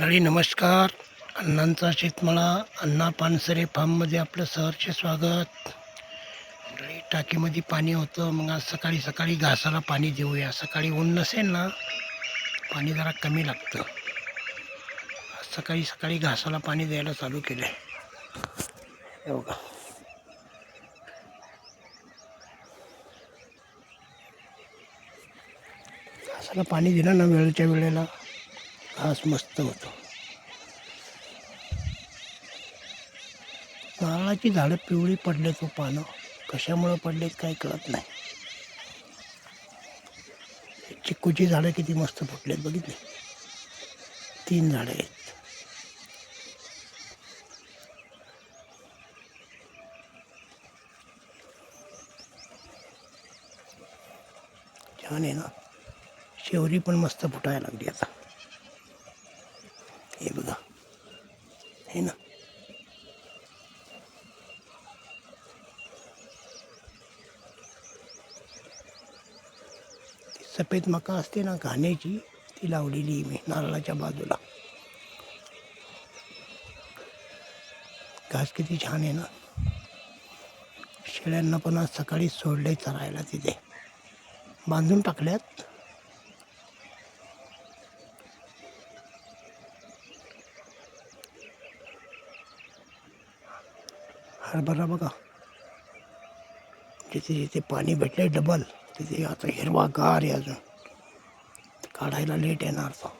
मंडळी नमस्कार. अण्णांचा शेतमाळा अण्णा पानसरे फार्ममध्ये आपलं सहर्ष स्वागत. मंडळी टाकीमध्ये पाणी होतं मग आज सकाळी सकाळी घासाला पाणी देऊया. सकाळी ऊन नसेल ना पाणी जरा कमी लागतं. आज सकाळी सकाळी घासाला पाणी द्यायला चालू केलं आहे बघा. घासाला पाणी दिलं ना वेळच्या वेळेला. घास मस्त होतो. नारळाची झाडं पिवळी पडलेत व पानं. कशामुळं पडलेत काही कळत नाही. चिक्कूची झाडं किती मस्त फुटलेत बघितली. तीन झाडं आहेत. छान आहे ना. शेवरी पण मस्त फुटायला लागली आता हे बघा हे ना सफेद मका असते ना घाण्याची ती लावलेली आहे मी नारळाच्या बाजूला. घास किती छान आहे ना. शेळ्यांना पण आज सकाळी सोडले चरायला तिथे. बांधून टाकल्यात. हरभरा बघा. जिथे जिथे पाणी भेटले डबल तिथे आता हिरवा गार आहे अजून. काढायला लेट येणार तो.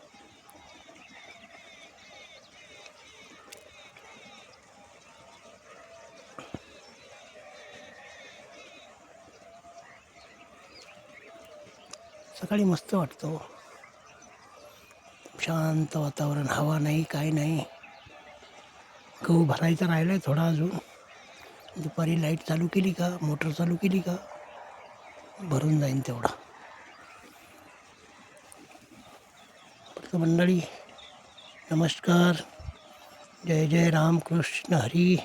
सकाळी मस्त वाटतो हो. शांत वातावरण हवा नाही काही नाही. गहू भरायचा राहिला आहे थोडा अजून. दुपारी लाइट चालू केली का? मोटर चालू केली का? भरून जाईन तेवढा. फक्त मंडळी नमस्कार. जय जय राम कृष्ण हरी.